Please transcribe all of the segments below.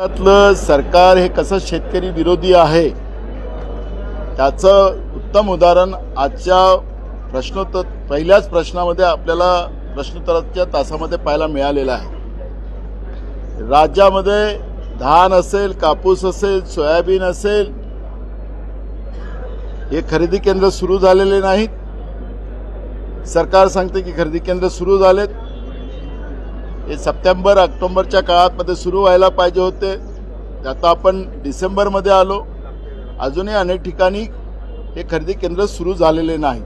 त्यातलं सरकार हे कसं शेतकरी विरोधी आहे त्याचं उत्तम उदाहरण आजच्या प्रश्नोत्तर पहिल्याच प्रश्नामध्ये आपल्याला प्रश्नोत्तराच्या तासामध्ये पाहायला मिळालेलं आहे. राज्यामध्ये धान असेल कापूस असेल सोयाबीन असेल हे खरेदी केंद्र सुरू झालेले नाहीत. सरकार सांगते की खरेदी केंद्र सुरू झालेत. हे सप्टेंबर ऑक्टोबरच्या काळातमध्ये सुरू व्हायला पाहिजे होते. आता आपण डिसेंबरमध्ये आलो. अजूनही अनेक ठिकाणी हे खरेदी केंद्र सुरू झालेले नाही.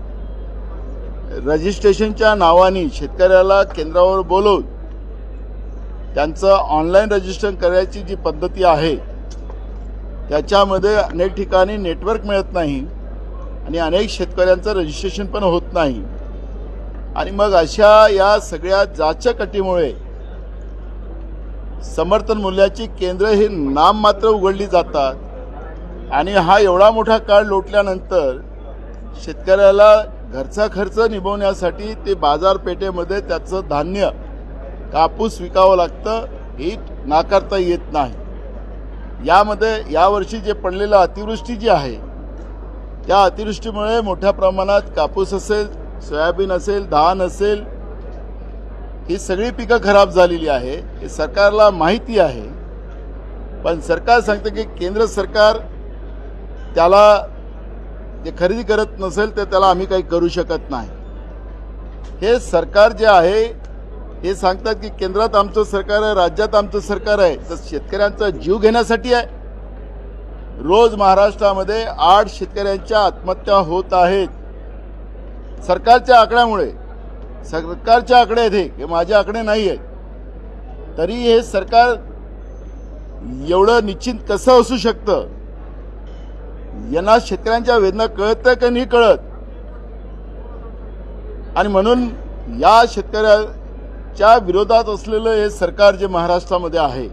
रजिस्ट्रेशनच्या नावाने शेतकऱ्याला केंद्रावर बोलवून त्यांचं ऑनलाईन रजिस्ट्रेशन करायची जी पद्धती आहे त्याच्यामध्ये अनेक ठिकाणी नेटवर्क मिळत नाही आणि अनेक शेतकऱ्यांचं रजिस्ट्रेशन पण होत नाही. आणि मग अशा या सगळ्या जाच्या कटीमुळे समर्थन मूल्याची केंद्र हे नाम मात्र उघडली जातात. आणि हा एवढा मोठा काळ लोटल्यानंतर शेतकऱ्याला घरचा खर्च निभवण्यासाठी ते बाजारपेठेमध्ये त्याचं धान्य कापूस विकावं लागतं ही नाकारता येत नाही. यामध्ये यावर्षी जे पडलेलं अतिवृष्टी जी आहे त्या अतिवृष्टीमुळे मोठ्या प्रमाणात कापूस असेल सोयाबीन असेल धान असेल ही सगळी पिकं खराब झालेली आहे हे सरकारला माहिती आहे. पण सरकार सांगतं की केंद्र सरकार त्याला जे खरेदी करत नसेल तर त्याला आम्ही काही करू शकत नाही. हे सरकार जे आहे हे सांगतात की केंद्रात आमचं सरकार आहे राज्यात आमचं सरकार आहे तर शेतकऱ्यांचा जीव घेण्यासाठी आहे. रोज महाराष्ट्रामध्ये आठ शेतकऱ्यांच्या आत्महत्या होत आहेत. सरकारच्या आकड्यामुळे सरकारचे आकडे आहेत हे हे माझे आकडे नाही आहेत. तरी हे सरकार एवढं निश्चित कसं असू शकतं? यांना शेतकऱ्यांच्या वेदना कळतं का नाही कळत? आणि म्हणून या शेतकऱ्याच्या विरोधात असलेलं हे सरकार जे महाराष्ट्रामध्ये आहे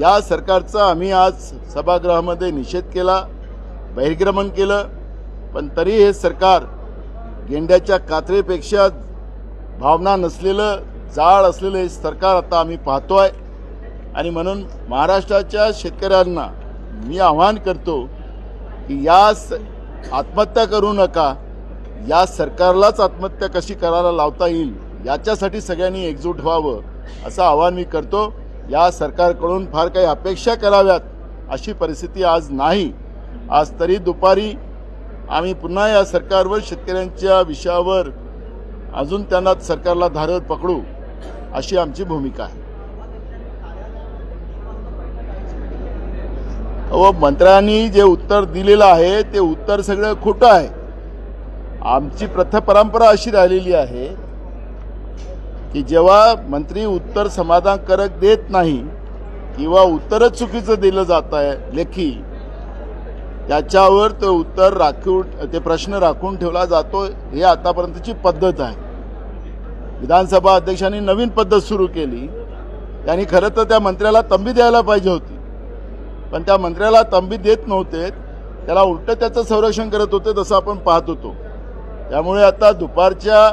या सरकारचा आम्ही आज सभागृहामध्ये निषेध केला बहिर्गमन केलं पण तरी हे सरकार गेंड्याच्या कात्रेपेक्षा भावना नसलेलं जाळ असलेलं हे सरकार आता आम्ही पाहतो आहे आणि म्हणून महाराष्ट्राच्या शेतकऱ्यांना मी आवाहन करतो की या स आत्महत्या करू नका. या सरकारलाच आत्महत्या कशी करायला लावता येईल याच्यासाठी सगळ्यांनी एकजूट व्हावं असं आवाहन मी करतो. या सरकारकडून फार काही अपेक्षा कराव्यात अशी परिस्थिती आज नाही. आज तरी दुपारी आम्ही पुन्हा या सरकारवर शेतकऱ्यांच्या विषयावर अजून त्यांना सरकारला धारत पकडू अशी आमची भूमिका आहे. व मंत्र्यांनी जे उत्तर दिलेलं आहे ते उत्तर सगळं खोटं आहे. आमची प्रथा परंपरा अशी राहिलेली आहे की जेव्हा मंत्री उत्तर समाधानकारक देत नाही किंवा उत्तरच चुकीचं दिलं जात आहे लेखी त्याच्यावर ते उत्तर राखून ते प्रश्न राखून ठेवला जातो हे आतापर्यंतची पद्धत आहे. विधानसभा अध्यक्षांनी नवीन पद्धत सुरू केली. त्यांनी खरं तर त्या मंत्र्याला तंबी द्यायला पाहिजे होती. पण त्या मंत्र्याला तंबी देत नव्हते. त्याला उलट त्याचं संरक्षण करत होते तसं आपण पाहत होतो. त्यामुळे आता दुपारच्या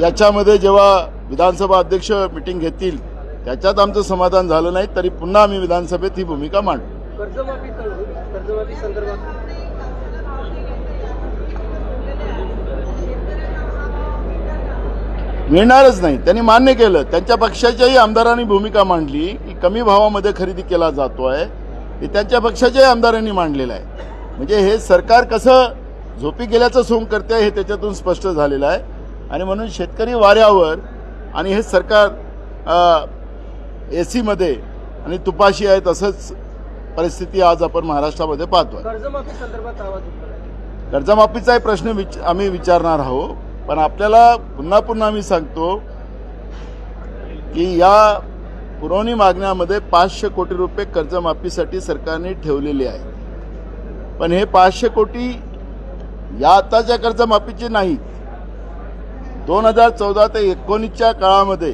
याच्यामध्ये जेव्हा विधानसभा अध्यक्ष मिटिंग घेतील त्याच्यात आमचं समाधान झालं नाही तरी पुन्हा आम्ही विधानसभेत ही भूमिका मांडू. कर्जमाफी कर्जमाफी संदर्भात. मिळणारच नाही. त्यांनी मान्य केलं. त्यांच्या पक्षाच्याही आमदारांनी भूमिका मांडली. की कमी भावामध्ये खरेदी केला जातोय. हे त्यांच्या पक्षाच्याही आमदारांनी मांडलेलं आहे. म्हणजे हे सरकार कसं झोपी गेल्याचं सोंग करते हे त्याच्यातून स्पष्ट झालेलं आहे. आणि म्हणून शेतकरी वाऱ्यावर आणि हे सरकार ए सीमध्ये आणि तुपाशी आहे तसंच परिस्थिती आज आपण महाराष्ट्रामध्ये उठवला कर्जमाफीचाही प्रश्न विच आम्ही विचारणार आहोत. पण आपल्याला पुन्हा पुन्हा आम्ही सांगतो की या पुरवणी मागण्यामध्ये पाचशे कोटी रुपये कर्जमाफीसाठी सरकारने ठेवलेले आहे पण हे पाचशे कोटी या आताच्या कर्जमाफीचे नाहीत. दोन हजार चौदा ते एकोणीसच्या काळामध्ये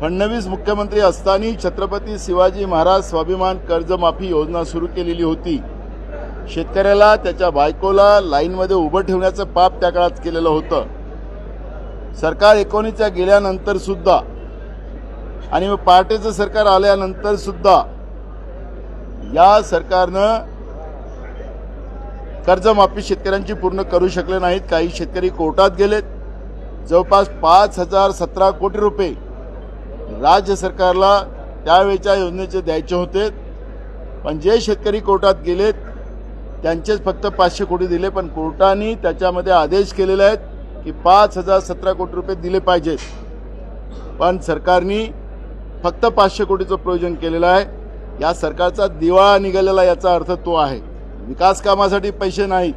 फडणवीस मुख्यमंत्री असताना छत्रपती शिवाजी महाराज स्वाभिमान कर्जमाफी योजना सुरू केलेली होती. शेतकऱ्याला त्याच्या बायकोला लाईनमध्ये उभं ठेवण्याचं पाप त्या काळात केलेलं होतं. सरकार एकोणीसच्या गेल्यानंतर सुद्धा आणि मग पहाटेचं सरकार आल्यानंतर सुद्धा या सरकारनं कर्जमाफी शेतकऱ्यांची पूर्ण करू शकले नाहीत. काही शेतकरी कोर्टात गेलेत. जवळपास पाच हजार सतरा कोटी रुपये राज्य सरकारला त्यावेळच्या योजनेचे द्यायचे होते. पण जे शेतकरी कोर्टात गेलेत त्यांचेच फक्त पाचशे कोटी दिले पण कोर्टाने त्याच्यामध्ये आदेश केलेले आहेत की पाच हजार सतरा कोटी रुपये दिले पाहिजेत. पण सरकारने फक्त पाचशे कोटीचं प्रयोजन केलेलं आहे. या सरकारचा दिवाळा निघालेला याचा अर्थ तो आहे. विकास कामासाठी पैसे नाहीत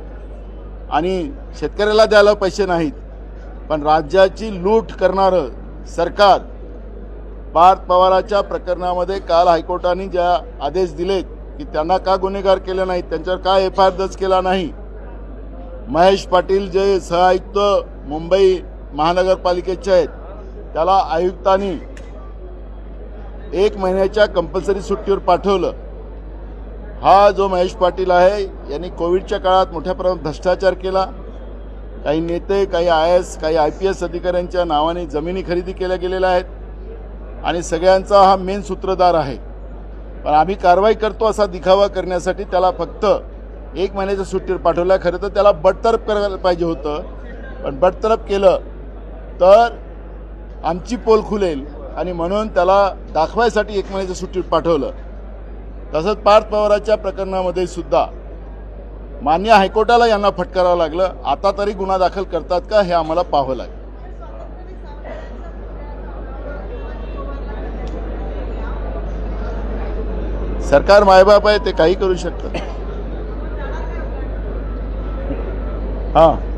आणि शेतकऱ्याला द्यायला पैसे नाहीत. पण राज्याची लूट करणारं सरकार पार्थ पवाराच्या प्रकरणामध्ये काल हायकोर्टाने ज्या आदेश दिलेत की त्यांना का गुन्हेगार केले नाहीत त्यांच्यावर का एफ आय आर दर्ज केला नाही? महेश पाटील जे सहआयुक्त मुंबई महानगरपालिकेचे आहेत त्याला आयुक्तांनी एक महिन्याच्या कंपल्सरी सुट्टीवर पाठवलं. हा जो महेश पाटील आहे यांनी कोविडच्या काळात मोठ्या प्रमाणात भ्रष्टाचार केला. काही नेते काही आय एस काही आय पी एस अधिकाऱ्यांच्या नावाने जमिनी खरेदी केल्या गेलेल्या आहेत. आणि सगळ्यांचा हा मेन सूत्रधार आहे. पण आम्ही कारवाई करतो असा दिखावा करण्यासाठी त्याला फक्त एक महिन्याच्या सुट्टीवर पाठवल्या खरं तर त्याला बडतरफ करायला पाहिजे होतं. पण बडतरफ केलं तर आमची पोल खुलेल आणि म्हणून त्याला दाखवायसाठी एक महिन्याच्या सुट्टीवर पाठवलं. तसंच पार्थ पवाराच्या प्रकरणामध्ये सुद्धा मान्य हायकोर्टाला यांना फटकारावं लागलं. आता तरी गुन्हा दाखल करतात का हे आम्हाला पाहावं लागेल. सरकार मायबाप आहे ते काही करू शकतं. हां.